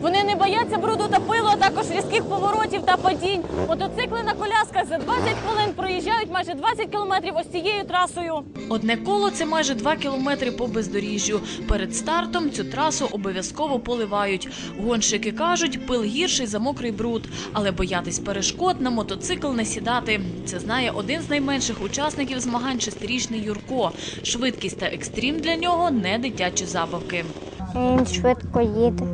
Вони не бояться бруду та пилу, а також різких поворотів та падінь. Мотоцикли на колясках за 20 хвилин проїжджають майже 20 кілометрів ось цією трасою. Одне коло це майже 2 кілометри по бездоріжжю. Перед стартом цю трасу обов'язково поливають. Гонщики кажуть, пил гірший за мокрий бруд, але боятись перешкод на мотоцикл не сідати. Це знає один з найменших учасників змагань шестирічний Юрко. Швидкість та екстрім для нього не дитячі забавки. Він швидко їде.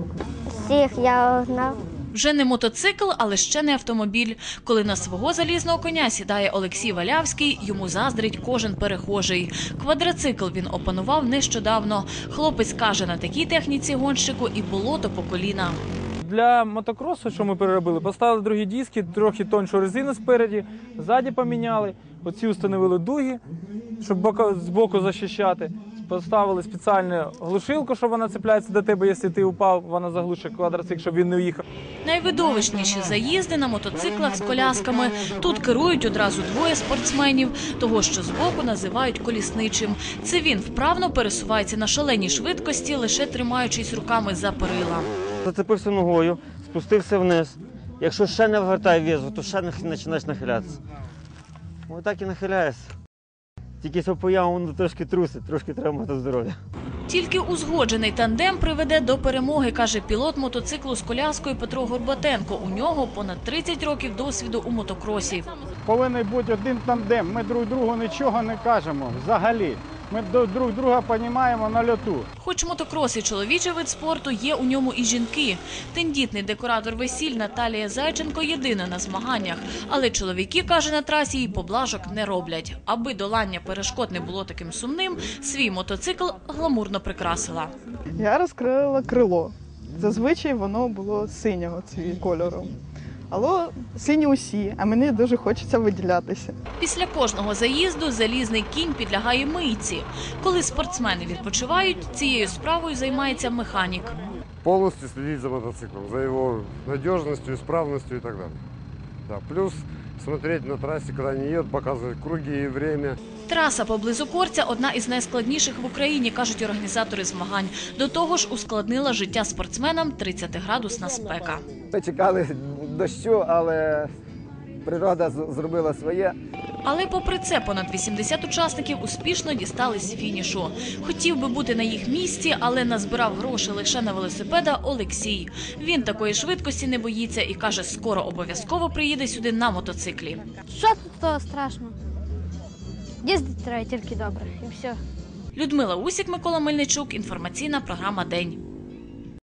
Всіх я гнав. Вже не мотоцикл, але ще не автомобіль. Коли на свого залізного коня сідає Олексій Валявський, йому заздрить кожен перехожий. Квадроцикл він опанував нещодавно. Хлопець каже, на такій техніці гонщику і болото по коліна. Для мотокросу, що ми переробили, поставили другі диски, трохи тоншу резину спереді, ззаді поміняли. Оці встановили дуги, щоб бока, з боку захищати. Поставили спеціальну глушилку, щоб вона цепляється до тебе, якщо ти упав, вона заглушить квадроцикл, щоб він не уїхав. Найвидовищніші заїзди на мотоциклах з колясками. Тут керують одразу двоє спортсменів, того що збоку називають колісничим. Це він вправно пересувається на шаленій швидкості, лише тримаючись руками за перила. Зацепився ногою, спустився вниз. Якщо ще не вгортає в'язку, то ще починаєш нахилятися. Отак і нахиляєшся. Тільки що появу воно трошки трусить, трошки треба мати здоров'я. Тільки узгоджений тандем приведе до перемоги, каже пілот мотоциклу з коляскою Петро Горбатенко. У нього понад 30 років досвіду у мотокросі. повинен бути один тандем. Ми друг другу нічого не кажемо взагалі. Ми до- друг друга розуміємо на льоту. Хоч мотокрос і чоловічий вид спорту, є у ньому і жінки. Тендітний декоратор весіль Наталія Зайченко єдина на змаганнях. Але чоловіки, каже, на трасі їй поблажок не роблять. Аби долання перешкод не було таким сумним, свій мотоцикл гламурно прикрасила. Я розкрила крило. Зазвичай воно було синього кольору. Але сині усі, а мені дуже хочеться виділятися. Після кожного заїзду залізний кінь підлягає мийці. Коли спортсмени відпочивають, цією справою займається механік. полностью следить за мотоциклом, за его надежностью, исправностью и так далее. Да, плюс смотреть на трассе, когда они едут, показывать круги и время. Траса поблизу Корця одна із найскладніших в Україні, кажуть організатори змагань. До того ж, ускладнила життя спортсменам 30-градусна спека. Ми чекали дощу, але природа з- зробила своє. Але попри це, понад 80 учасників успішно дістались фінішу. Хотів би бути на їх місці, але назбирав гроші лише на велосипеда Олексій. Він такої швидкості не боїться і каже, скоро обов'язково приїде сюди на мотоциклі. Що тут того страшного? Їздити треба тільки добре і все. Людмила Усік, Микола Мельничук. Інформаційна програма День.